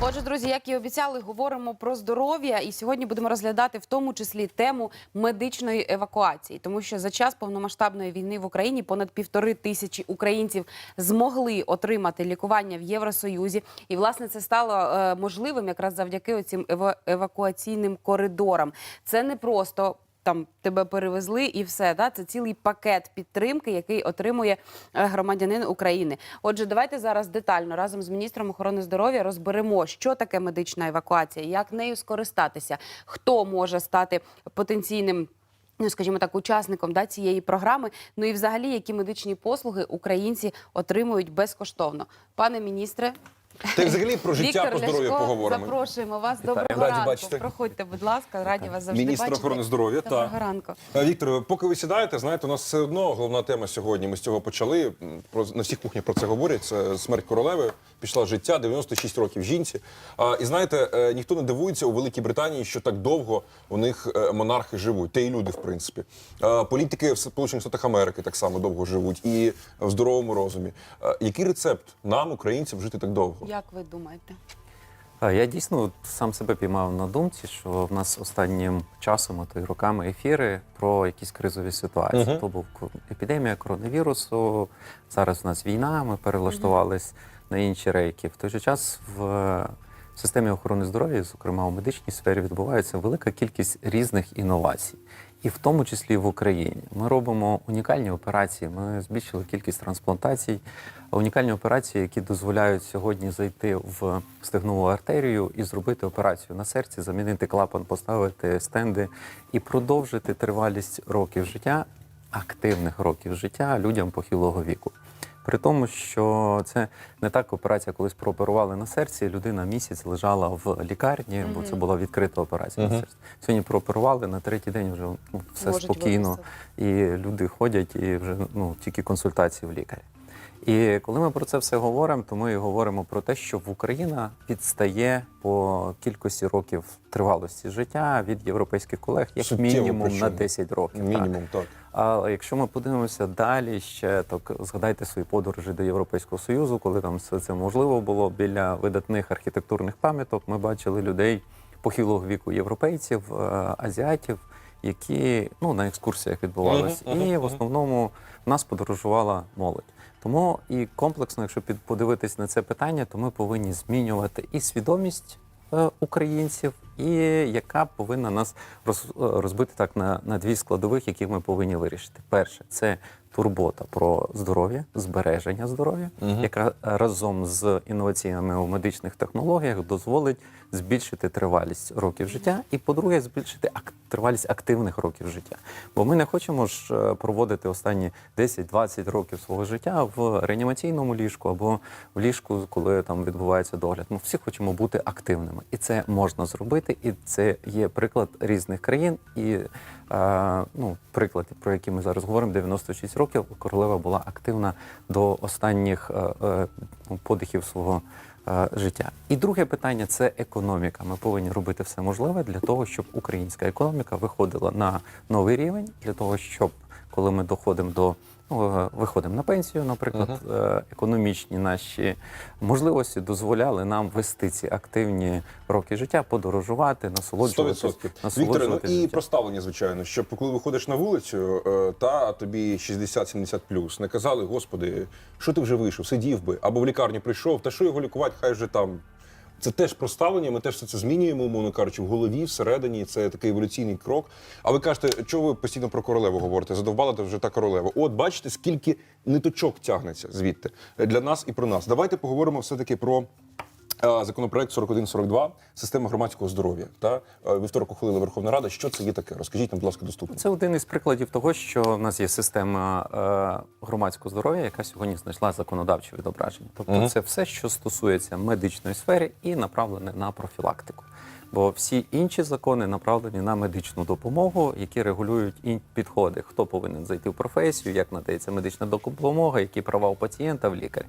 Отже, друзі, як і обіцяли, говоримо про здоров'я, і сьогодні будемо розглядати в тому числі тему медичної евакуації, тому що за час повномасштабної війни в Україні понад півтори тисячі українців змогли отримати лікування в Євросоюзі, і власне це стало е, можливим якраз завдяки ева- евакуаційним коридорам. Це не просто. Там тебе перевезли і все. Да? Це цілий пакет підтримки, який отримує е, громадянин України. Отже, давайте зараз детально разом з міністром охорони здоров'я розберемо, що таке медична евакуація, як нею скористатися, хто може стати потенційним. Ну, скажімо так, учасником да, цієї програми. Ну і взагалі, які медичні послуги українці отримують безкоштовно. Пане міністре, Та й взагалі про життя, Віктор про здоров'я Ляшко, поговоримо. запрошуємо вас. Вітаю. Доброго Раді ранку. бачити. Проходьте, будь ласка, раді вас завжди Міністр бачити. охорони здоров'я, Доброго так. ранку. Е, Віктор, поки ви сідаєте, знаєте, у нас все одно головна тема сьогодні. Ми з цього почали. м, Про на всіх кухнях про це говорять. Це смерть королеви. Пішла з життя, 96 років жінці. А, і знаєте, е, ніхто не дивується у Великій Британії, що так довго у них е, монархи живуть. Та й люди, в принципі. Е, Політики в Сполучених Штатах Америки так само довго живуть, і в здоровому розумі. Е, Який рецепт нам, українцям, жити так довго? Як ви думаєте? А, Я дійсно от сам себе піймав на думці, що в нас останнім часом, то й роками ефіри про якісь кризові ситуації. Мгм. То був ко- епідемія коронавірусу, зараз в нас війна, ми перелаштувались на інші рейки. В той же час в системі охорони здоров'я, зокрема у медичній сфері, відбувається велика кількість різних інновацій. І в тому числі в Україні ми робимо унікальні операції. Ми збільшили кількість трансплантацій, унікальні операції, які дозволяють сьогодні зайти в стегнову артерію і зробити операцію на серці, замінити клапан, поставити стенди і продовжити тривалість років життя, активних років життя людям похилого віку. При тому, що це не так операція, колись прооперували на серці. Людина місяць лежала в лікарні, бо це була відкрита операція на серці. Сьогодні прооперували на третій день вже ну, все Можуть спокійно, вивести. і люди ходять, і вже ну тільки консультації в лікаря. І коли ми про це все говоримо, то ми і говоримо про те, що в Україна підстає по кількості років тривалості життя від європейських колег, як Суттєво мінімум на причому. 10 років. Мінімум, так. А якщо ми подивимося далі, ще так згадайте свої подорожі до Європейського Союзу, коли там все це можливо було біля видатних архітектурних пам'яток. Ми бачили людей похилого віку європейців, е, азіатів, які ну на екскурсіях відбувалися, Мгм, мгм, і в основному в нас подорожувала молодь. Тому і комплексно, якщо подивитись на це питання, то ми повинні змінювати і свідомість е, українців, і яка повинна нас е, розбити так на, на дві складових, які ми повинні вирішити. Перше це турбота про здоров'я, збереження здоров'я, Мгм. яка разом з інноваціями у медичних технологіях дозволить збільшити тривалість років життя, і, по-друге, збільшити ак- тривалість активних років життя. Бо ми не хочемо ж е, проводити останні 10-20 років свого життя в реанімаційному ліжку або в ліжку, коли там відбувається догляд. Ми всі хочемо бути активними, і це можна зробити. І це є приклад різних країн. І е, ну, приклад, про який ми зараз говоримо, 96 років королева була активна до останніх е, е, подихів свого е, життя. І друге питання це економіка. Ми повинні робити все можливе для того, щоб українська економіка виходила на новий рівень, для того, щоб коли ми доходимо до ну, е, виходимо на пенсію, наприклад, е, економічні наші можливості дозволяли нам вести ці активні роки життя, подорожувати, насолоджуватися. 100%. Вікторе, ну і життям. про ставлення, звичайно, щоб коли виходиш на вулицю, е, та тобі 60-70 плюс, не казали, господи, що ти вже вийшов, сидів би, або в лікарню прийшов, та що його лікувати, хай вже там. Це теж про ставлення, ми теж все це змінюємо, умовно кажучи, в голові, всередині. Це такий еволюційний крок. А ви кажете, чого ви постійно про королеву говорите? Задовбала та вже та королева. От бачите, скільки ниточок тягнеться звідти для нас і про нас. Давайте поговоримо все-таки про Е, Законопроект 4142 система громадського здоров'я. Та Е, вівторок ухвалила Верховна Рада. Що це є таке? Розкажіть нам, будь ласка, доступно. Це один із прикладів того, що в нас є система е, громадського здоров'я, яка сьогодні знайшла законодавче відображення. Тобто, угу. це все, що стосується медичної сфери і направлене на профілактику. Бо всі інші закони направлені на медичну допомогу, які регулюють і підходи, хто повинен зайти в професію, як надається медична допомога, які права у пацієнта в лікаря.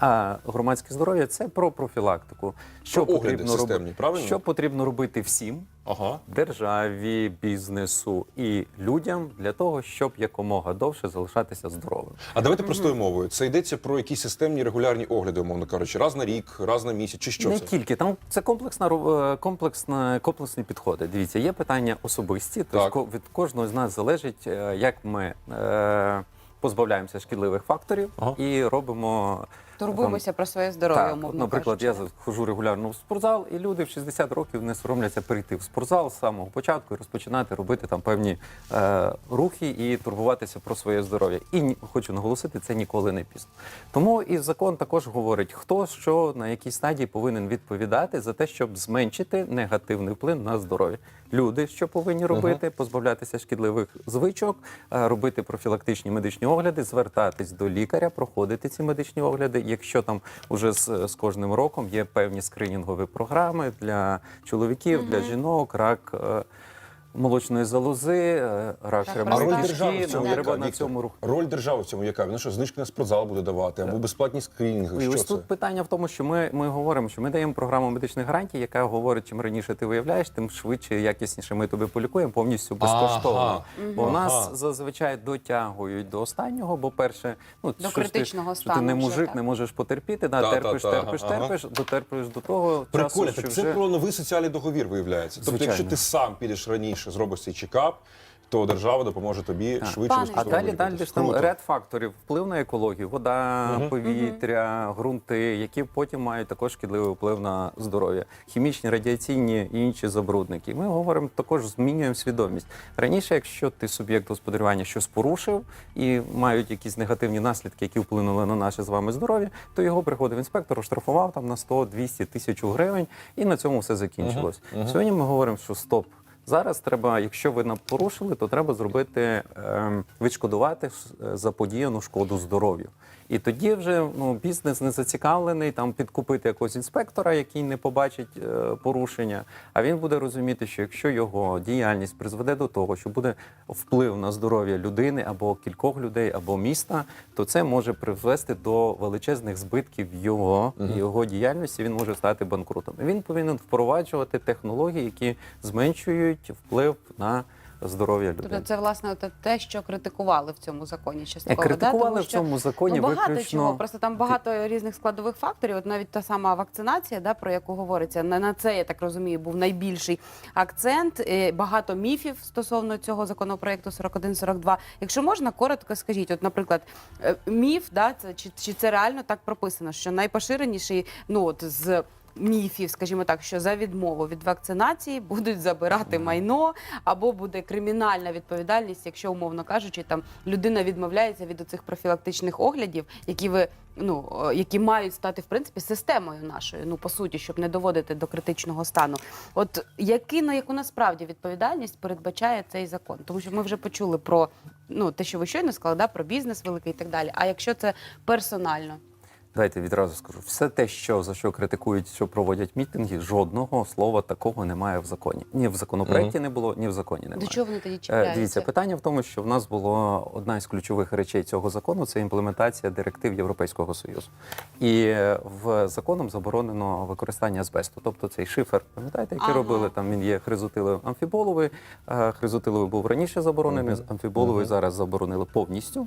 А громадське здоров'я це про профілактику. Що Про потрібно робити, правильно? що потрібно робити всім, Ага. державі, бізнесу і людям для того, щоб якомога довше залишатися здоровим. А давайте простою мовою. Це йдеться про якісь системні регулярні огляди, умовно кажучи, раз на рік, раз на місяць, чи що не це? тільки там це комплексна е, комплексна комплексні підходи. Дивіться, є питання особисті. Тобто від кожного з нас залежить, е, як ми е, позбавляємося шкідливих факторів Ага. і робимо. Турбуємося про своє здоров'я, Так, умовно от, наприклад, кажучи. я ходжу регулярно в спортзал, і люди в 60 років не соромляться перейти в спортзал з самого початку і розпочинати робити там певні е, рухи і турбуватися про своє здоров'я. І ні- хочу наголосити, це ніколи не пізно. Тому і закон також говорить, хто що на якій стадії повинен відповідати за те, щоб зменшити негативний вплив на здоров'я. Люди, що повинні робити, позбавлятися шкідливих звичок, е, робити профілактичні медичні огляди, звертатись до лікаря, проходити ці медичні огляди. Якщо там уже з, з кожним роком є певні скринінгові програми для чоловіків, для жінок, рак. Молочної залози, е, рак А роль Розташки, держави в ну, цьому яка? треба на Віктор? цьому рух. Роль держави в цьому яка? Вона що, знижки на спортзал буде давати, або безплатні скринінги? І Що ось це? тут питання в тому, що ми, ми говоримо, що ми даємо програму медичних гарантій, яка говорить, чим раніше ти виявляєш, тим швидше і якісніше ми тобі полікуємо повністю безкоштовно. Ага. Бо у нас Ага. зазвичай дотягують до останнього, бо перше, ну До що ж критичного ти, що ти стану не вже, мужик, так. не можеш потерпіти, да, Та, терпиш, та, та, терпиш, ага. терпиш, дотерпиш до того Прикольно, часу, що так це вже про новий соціальний договір виявляється. Тобто, Звичайно. якщо ти сам підеш раніше, зробиш цей чекап, то держава допоможе тобі Так. швидше Пане А далі далі ж там ряд факторів вплив на екологію, вода, повітря, ґрунти, які потім мають також шкідливий вплив на здоров'я, хімічні, радіаційні і інші забрудники. Ми говоримо також змінюємо свідомість. Раніше, якщо ти суб'єкт господарювання щось порушив і мають якісь негативні наслідки, які вплинули на наше з вами здоров'я, то його приходив інспектор, оштрафував там на 100, 200, тисячу гривень, і на цьому все закінчилось. Сьогодні ми говоримо, що стоп. Зараз треба, якщо ви порушили, то треба зробити ем, відшкодувати е, заподіяну шкоду здоров'ю. І тоді вже ну, бізнес не зацікавлений там підкупити якогось інспектора, який не побачить е, порушення. А він буде розуміти, що якщо його діяльність призведе до того, що буде вплив на здоров'я людини або кількох людей, або міста, то це може призвести до величезних збитків його, його діяльності. Він може стати банкрутом. Він повинен впроваджувати технології, які зменшують вплив на здоров'я Тобто це власне от те, що критикували в цьому законі частково. да? Критикували Тому в цьому законі ну, багато виключно чого. Просто там багато різних складових факторів. От навіть та сама вакцинація, да, про яку говориться, на, на це я так розумію, був найбільший акцент. Е, Багато міфів стосовно цього законопроекту 41-42. Якщо можна, коротко скажіть, от, наприклад, е, міф, да, це чи, чи це реально так прописано, що найпоширеніший, ну от з. Міфів, скажімо так, що за відмову від вакцинації будуть забирати майно, або буде кримінальна відповідальність, якщо умовно кажучи, там людина відмовляється від оцих профілактичних оглядів, які ви ну які мають стати в принципі системою нашою, ну по суті, щоб не доводити до критичного стану. От які на яку насправді відповідальність передбачає цей закон? Тому що ми вже почули про ну те, що ви щойно сказали, да, про бізнес великий і так далі. А якщо це персонально? Давайте відразу скажу. Все те, що за що критикують, що проводять мітинги, жодного слова такого немає в законі. Ні в законопроекті не було, ні в законі немає. До чого вони тоді Е, чіпляються? Дивіться, питання в тому, що в нас було одна із ключових речей цього закону це імплементація директив Європейського союзу. І в законом заборонено використання азбесту. Тобто цей шифер, пам'ятаєте, який Ага. робили там. Він є хризотиловий амфіболовий. Е, Хризотиловий був раніше заборонений, амфіболовий зараз заборонили повністю.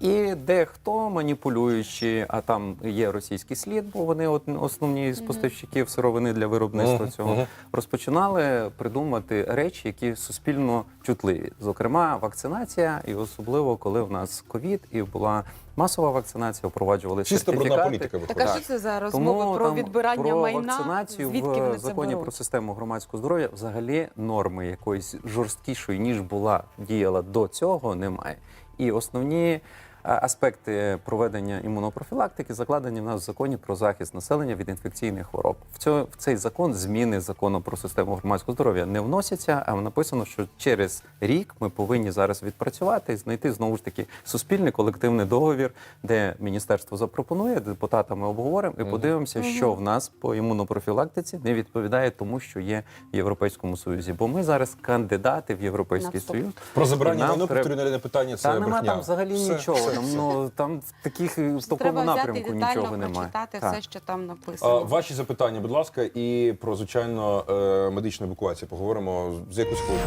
І дехто маніпулюючи, а там є російський слід, бо вони от основні з поставщиків сировини для виробництва цього розпочинали придумати речі, які суспільно чутливі. Зокрема, вакцинація, і особливо коли в нас ковід і була масова вакцинація, впроваджували Чисто брудна політика Так виходить. а що це за розмова про там відбирання про майна? вакцинацію Звідки в вони законі беруть? про систему громадського здоров'я взагалі норми якоїсь жорсткішої ніж була діяла до цього, немає. І основні аспекти проведення імунопрофілактики закладені в нас в законі про захист населення від інфекційних хвороб. В цьо- в цей закон зміни закону про систему громадського здоров'я не вносяться, а написано, що через рік ми повинні зараз відпрацювати і знайти знову ж таки суспільний колективний договір, де міністерство запропонує, депутатами обговоримо і подивимося, що в нас по імунопрофілактиці не відповідає тому, що є в Європейському Союзі. Бо ми зараз кандидати в Європейський На вступ. Союз. Про забрання майно треба- питання це Та нема там взагалі Все, нічого. все. Там, ну, там в таких в такому Треба взяти і напрямку детально нічого немає. прочитати Так. все, що там А, написано. ваші запитання, будь ласка, і про звичайно е, медичну евакуацію поговоримо з якусь хвилину.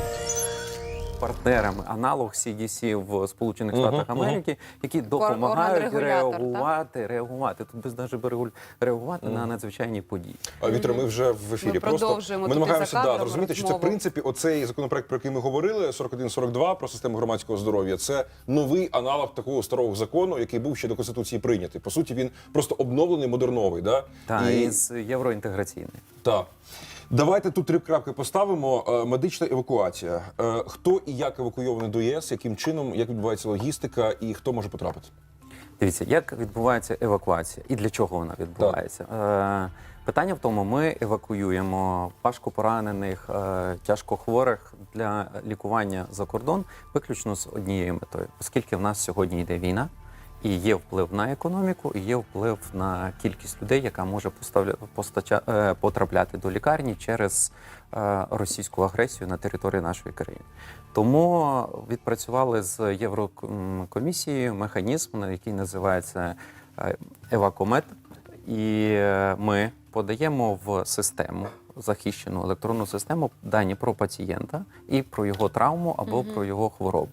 Партнерами аналог CDC в Сполучених Штатах. Америки, які допомагають реагувати, реагувати. Тут без навіть реагувати на надзвичайні події. А Віктор, ми вже в ефірі. Ми Просто продовжуємо ми намагаємося да, розуміти, що це в принципі оцей законопроект, про який ми говорили, 4142 про систему громадського здоров'я. Це новий аналог такого старого закону, який був ще до конституції прийнятий. По суті, він просто обновлений, модерновий. Да? Та і з євроінтеграційний. Так. Давайте тут три крапки поставимо. Е, Медична евакуація. Е, Хто і як евакуйований до ЄС, яким чином, як відбувається логістика і хто може потрапити? Дивіться, як відбувається евакуація і для чого вона відбувається. Е, питання в тому, ми евакуюємо важко поранених, тяжко хворих для лікування за кордон виключно з однією метою, оскільки в нас сьогодні йде війна. І є вплив на економіку, і є вплив на кількість людей, яка може постача, е, потрапляти до лікарні через е, російську агресію на території нашої країни. Тому відпрацювали з Єврокомісією механізм, на який називається е, Евакомет, і ми подаємо в систему. Захищену електронну систему дані про пацієнта і про його травму або про його хворобу.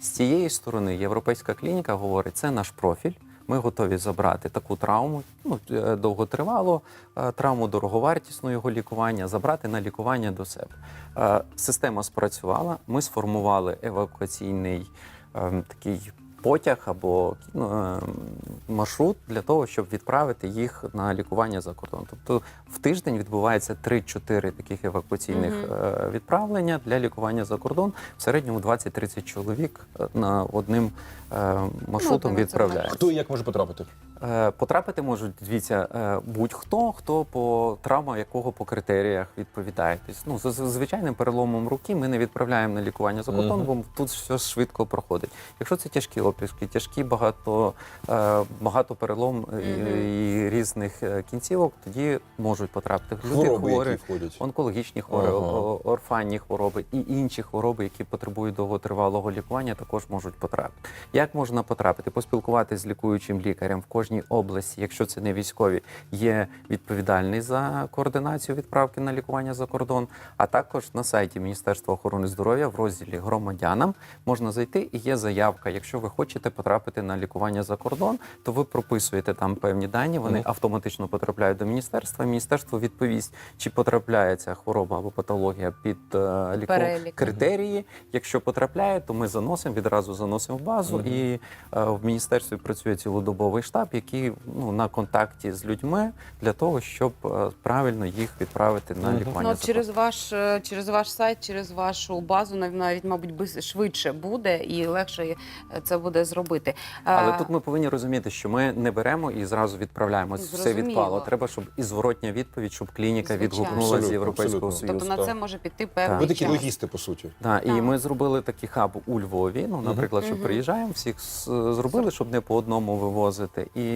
З цієї сторони європейська клініка говорить, це наш профіль. Ми готові забрати таку травму, ну е, довготривалу е, травму, дороговартісну його лікування, забрати на лікування до себе. Е, Система спрацювала. Ми сформували евакуаційний е, такий потяг або ну, е, маршрут для того, щоб відправити їх на лікування за кордон. Тобто в тиждень відбувається 3-4 таких евакуаційних угу. відправлення для лікування за кордон. В середньому 20-30 чоловік е, на одним е, маршрутом ну, відправляють. Хто і як може потрапити? Е, Потрапити можуть дивіться е, будь-хто, хто по травма якого по критеріях відповідає. Тобто, ну, за звичайним переломом руки ми не відправляємо на лікування за кордон, бо тут все швидко проходить. Якщо це тяжкі опіски, тяжкі багато, е, багато перелом і, і різних кінцівок, тоді можуть потрапити люди хворі, онкологічні хвороби, Ага. орфанні хвороби і інші хвороби, які потребують довготривалого лікування, також можуть потрапити. Як можна потрапити? Поспілкуватися з лікуючим лікарем в кожній області, якщо це не військові, є відповідальний за координацію відправки на лікування за кордон. А також на сайті Міністерства охорони здоров'я в розділі громадянам можна зайти і є заявка. Якщо ви хочете потрапити на лікування за кордон, то ви прописуєте там певні дані. Вони автоматично потрапляють до міністерства. Міністерство відповість, чи потрапляє ця хвороба або патологія під е, ліку... Критерії. Якщо потрапляє, то ми заносимо відразу заносимо в базу. І е, в міністерстві працює цілодобовий штаб, який ну на контакті з людьми для того, щоб е, правильно їх відправити на лікування. Ну, через ваш е, через ваш сайт, через вашу базу, нав- навіть, мабуть, швидше буде і легше е, це буде зробити. Але тут ми повинні розуміти, що ми не беремо і зразу відправляємо. Все відпало. Треба, щоб і зворотня відповідь, щоб клініка Звичайно. відгукнулася з Європейського абсолютно. Союзу. тобто на це може піти Так. певний Ви такі логісти, по суті. Да, і ми зробили такий хаб у Львові. Ну, наприклад, що приїжджаємо, всіх зробили, щоб не по одному вивозити. І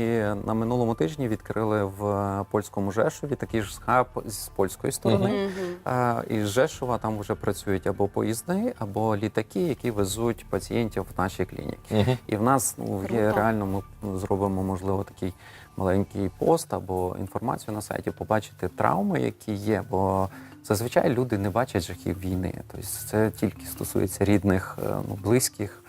на минулому тижні відкрили в польському Жешові такий ж хаб з польської сторони. Мгм. А, із Жешова там вже працюють або поїзди, або літаки, які везуть пацієнтів в наші клініки. І в нас ну, є Круто. реально, ми ну, зробимо, можливо, такий маленький пост або інформацію на сайті, побачити травми, які є. Бо зазвичай люди не бачать жахів війни. Тобто це тільки стосується рідних, е, ну, близьких.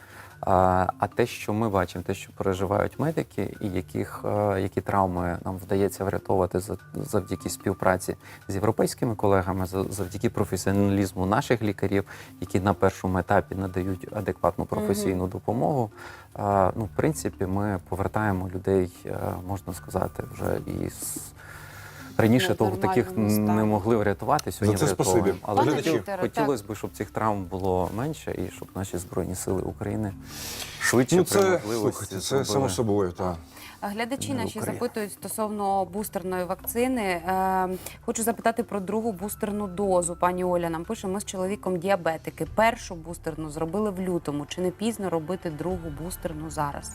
А, а те, що ми бачимо, те, що переживають медики, і яких, е, які травми нам вдається врятовувати за- завдяки співпраці з європейськими колегами, завдяки професіоналізму наших лікарів, які на першому етапі надають адекватну професійну допомогу. А, ну, в принципі, ми повертаємо людей, е, можна сказати, вже із. Раніше того таких стані. не могли врятувати, сьогодні це спасибі. Але Пане хотілося б, щоб цих травм було менше і щоб наші збройні сили України швидше Ну, це можливості слухайте, це зробили. само собою. Так. А Глядачі Не наші Україна. запитують стосовно бустерної вакцини. Е, хочу запитати про другу бустерну дозу. Пані Оля нам пише: ми з чоловіком діабетики. Першу бустерну зробили в лютому. Чи не пізно робити другу бустерну зараз?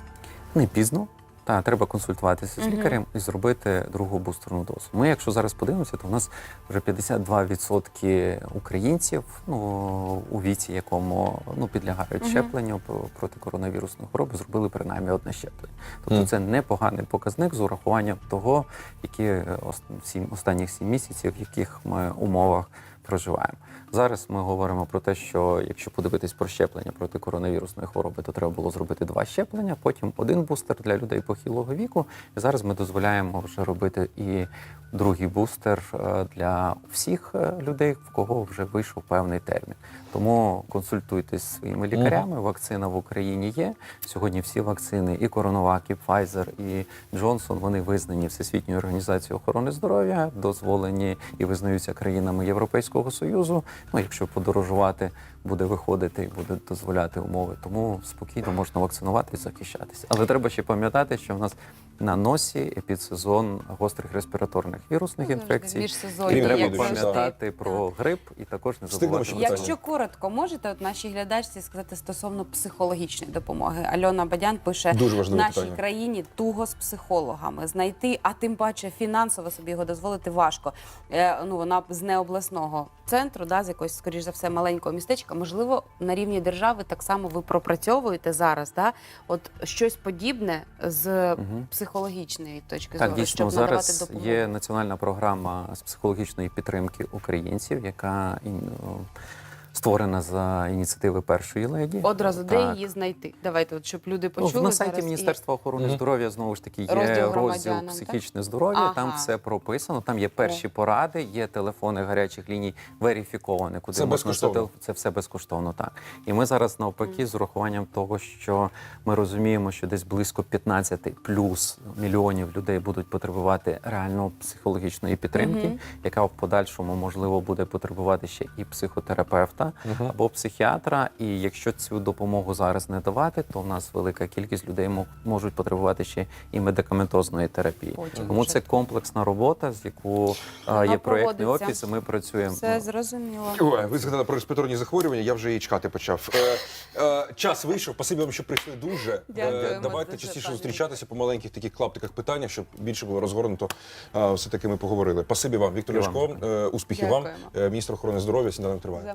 Не пізно. Та треба консультуватися з Мгм. лікарем і зробити другу бустерну дозу. Ми, якщо зараз подивимося, то в нас вже 52% українців, ну у віці, якому ну підлягають Мгм. щепленню про- проти коронавірусної хвороби, зробили принаймні одне щеплення. Тобто Мгм. це непоганий показник з урахуванням того, які е, ос- сім останніх сім місяців, в яких ми умовах проживаємо. Зараз ми говоримо про те, що якщо подивитись про щеплення проти коронавірусної хвороби, то треба було зробити два щеплення, потім один бустер для людей похилого віку. І зараз ми дозволяємо вже робити і другий бустер е, для всіх е, людей, в кого вже вийшов певний термін. Тому консультуйтесь зі своїми лікарями. Вакцина в Україні є. Сьогодні всі вакцини, і Коронавак, і Pfizer, і Джонсон, вони визнані Всесвітньою організацією охорони здоров'я, дозволені і визнаються країнами Європейського союзу. Ну, якщо подорожувати, буде виходити і буде дозволяти умови. Тому спокійно можна вакцинувати і захищатися. Але треба ще пам'ятати, що в нас на носі епідсезон гострих респіраторних вірусних Ну, інфекцій. І треба пам'ятати про грип і також не забувати. Якщо коротко, можете от нашій глядачці сказати стосовно психологічної допомоги. Альона Бадян пише Дуже в нашій питання. країні туго з психологами знайти, а тим паче фінансово собі його дозволити важко. Е, ну вона з необласного центру, да, з якогось, скоріш за все, маленького містечка. Можливо, на рівні держави так само ви пропрацьовуєте зараз. Да? От щось подібне з угу. психологічної точки Так, зору, дійсно, щоб надавати зараз допомогу. є національна програма з психологічної підтримки українців, яка створена за ініціативи першої леді. Одразу де її знайти? Давайте, от, щоб люди Ну, почули на сайті зараз і- Міністерства охорони здоров'я знову ж таки є Розділ розділ, так? психічне здоров'я. Там все прописано. Там є перші поради, є телефони гарячих ліній верифіковані, куди Це можна безкоштовно? зателеф- Це все безкоштовно. Так і ми зараз навпаки з урахуванням того, що ми розуміємо, що десь близько 15 плюс мільйонів людей будуть потребувати реально психологічної підтримки, Мгм. яка в подальшому можливо буде потребувати ще і психотерапевта Мгм. або психіатра. І якщо цю допомогу зараз не давати, то в нас велика кількість людей мо- можуть потребувати ще і медикаментозної терапії. Потім Тому вже. це комплексна робота, з яку а, Вона є проєктний офіс, і ми працюємо. Все зрозуміло. Ой, ви згадали про респіраторні захворювання, я вже і чекати почав. Е, е, час вийшов, спасибі вам, що прийшли дуже. Е, Дякуємо давайте дуже, частіше зустрічатися по маленьких таких клаптиках питання, щоб більше було розгорнуто. Е, все-таки ми поговорили. Спасибі вам, Віктор Ляшко. Е, успіхів вам. Дякуємо. Е, міністр охорони здоров'я, сніданок триває.